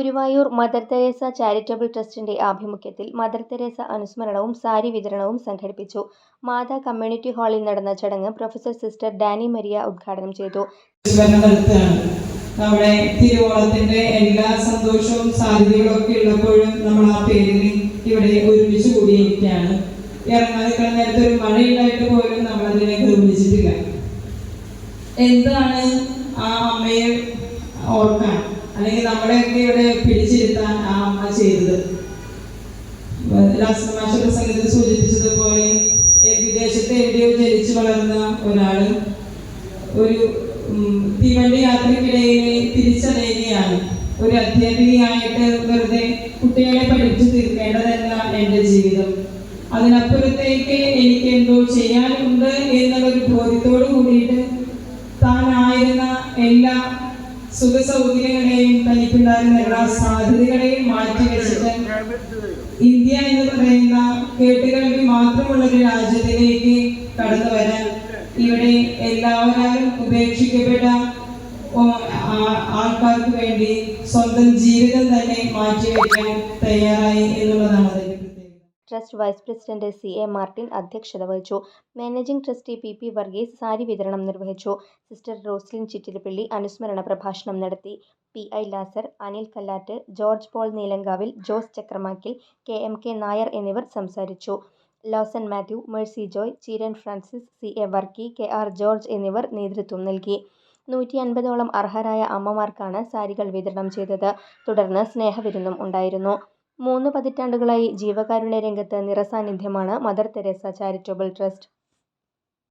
Guruvayur mother Teresa charitable ട്രസ്റ്റിന്റെ ആഭിമുഖ്യത്തിൽ mother Teresa അനുസ്മരണവും sari വിതരണവും സംഘടിപ്പിച്ചു. മാതാ കമ്മ്യൂണിറ്റി ഹാളിൽ നടന്ന ചടങ്ങ് പ്രൊഫസർ സിസ്റ്റർ ഡാനി മരിയ ഉദ്ഘാടനം ചെയ്തു. നമ്മുടെ തിരുവോണത്തിന്റെ എല്ലാ സന്തോഷവും സാധ്യതകളും ഒക്കെ ഉള്ളപ്പോഴും നമ്മൾ ആ പേരിൽ ഇവിടെ ഒരുമിച്ച് കൂടിയിരിക്കുകയാണ്. ഇറങ്ങാതിരിക്കുന്ന നേരത്തെ ഒരു മഴയുണ്ടായിട്ട് പോലും നമ്മൾ അതിനെ ഗൗരവിച്ചിട്ടില്ല. എന്താണ് ആ അമ്മയെ ഓർക്കാൻ? അല്ലെങ്കിൽ നമ്മളെയൊക്കെ ഇവിടെ ചെയ്തത്. രാഷ്ട്രമാഷ സംഗീതം സൂചിപ്പിച്ചതുപോലെ വിദേശത്തെ എവിടെയോ ജനിച്ചു വളർന്ന ഒരാൾ ഒരു തീവണ്ടി യാത്രക്കിടയിൽ തിരിച്ചറിയുകയാണ്. ഒരു അധ്യാപികയായിട്ട് വെറുതെ കുട്ടികളെ പഠിപ്പിച്ചു തീർക്കേണ്ടതല്ല എന്റെ ജീവിതം. അതിനപ്പുറത്തേക്ക് എനിക്ക് എന്തോ ചെയ്യാനുണ്ട് എന്നുള്ളൊരു ബോധ്യത്തോട് കൂടിയിട്ട് താനായിരുന്ന എല്ലാ സുഖ സൗകര്യങ്ങളെയും തനിക്കുണ്ടായിരുന്ന എല്ലാ സാധ്യതകളെയും മാറ്റി വെച്ചിട്ട് ഇന്ത്യ എന്ന് പറയുന്ന കേട്ടുകൾക്ക് മാത്രമുള്ള ഒരു രാജ്യത്തിലേക്ക് കടന്നു വരാൻ ഇവിടെ എല്ലാവരും ഉപേക്ഷിക്കപ്പെട്ട ആൾക്കാർക്ക് വേണ്ടി സ്വന്തം ജീവിതം തന്നെ മാറ്റിവെക്കാൻ തയ്യാറായി എന്നുള്ളതാണ് പ്രത്യേകത trust vice president C A Martin അധ്യക്ഷത വഹിച്ചു. Managing trustee P P Varghese sari വിതരണം നിർവഹിച്ചു. സിസ്റ്റർ റോസ്ലിൻ ചിറ്റിലപ്പള്ളി അനുസ്മരണ പ്രഭാഷണം നടത്തി. P I Lazar Anil Kallatt George Paul Neelankavil Jose Chakramakkil K M K Nair എന്നിവർ സംസാരിച്ചു. Lawson Mathew Mercy Joy Cheeran Francis C A Varkey K R George എന്നിവർ നേതൃത്വം നൽകി. നൂറ്റി അൻപതോളം അർഹരായ അമ്മമാർക്കാണ് സാരികൾ വിതരണം ചെയ്തത്. തുടർന്ന് സ്നേഹവിരുന്നും ഉണ്ടായിരുന്നു. മൂന്ന് പതിറ്റാണ്ടുകളായി ജീവകാരുണ്യ രംഗത്ത് നിറസാന്നിധ്യമാണ് മദർ തെരേസ ചാരിറ്റബിൾ ട്രസ്റ്റ്.